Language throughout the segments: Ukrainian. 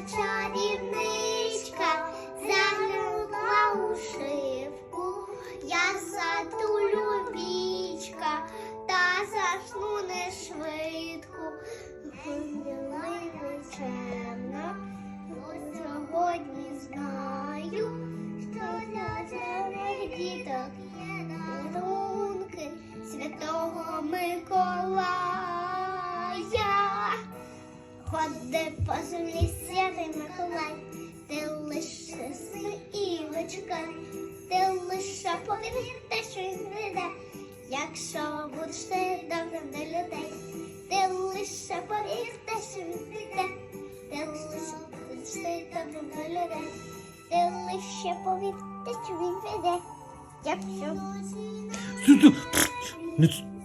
чарівничка заглянула у шибку, я затулю вічка та засну не швидко. Милий чемно, бо сьогодні знаю, що для цих діток є дарунки святого Миколая. Ходи по землі лише те, що він прийде, якщо будеш ти добрим до людей, ти лише повір те, що він прийде, ти лише будеш ти добрим до людей, ти лише повір те, що він прийде, якщо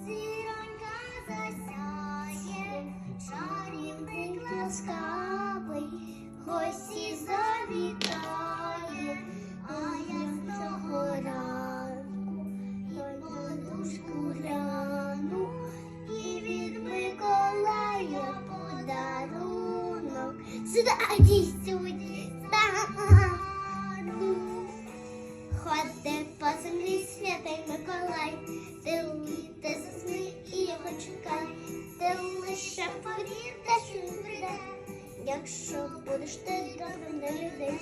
Зіронька засяє, чарівник ласкавий, подарунок. Сюди. Ходи по землі святий Миколай, ти ти засни і його чекай, ти лише повір, те, що прийде, якщо будеш ти добрим до людей,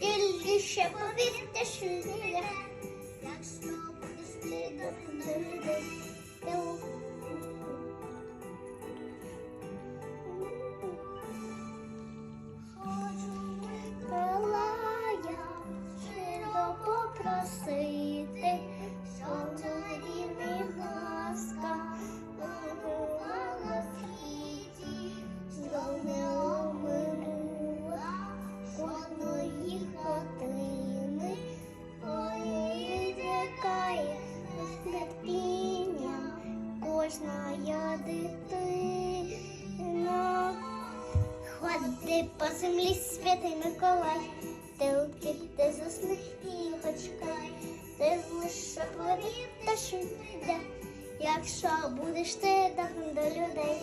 ти лише повір, те, що прийде, якщо будеш ти добрим до людей, Ходи по землі, святий Миколай, ти утік, ти засни і його чекай, ти лише повір, те, що він якщо будеш ти добрим до людей,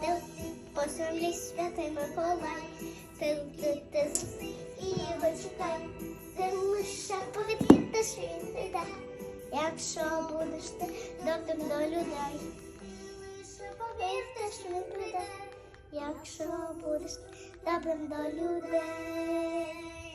ти утік по землі, святий Миколай, ти утік, ти засни і його чекай, ти лише те, що він якщо будеш ти добрим до людей. Лише повір, те, що він прийде якщо будеш добрим до людей.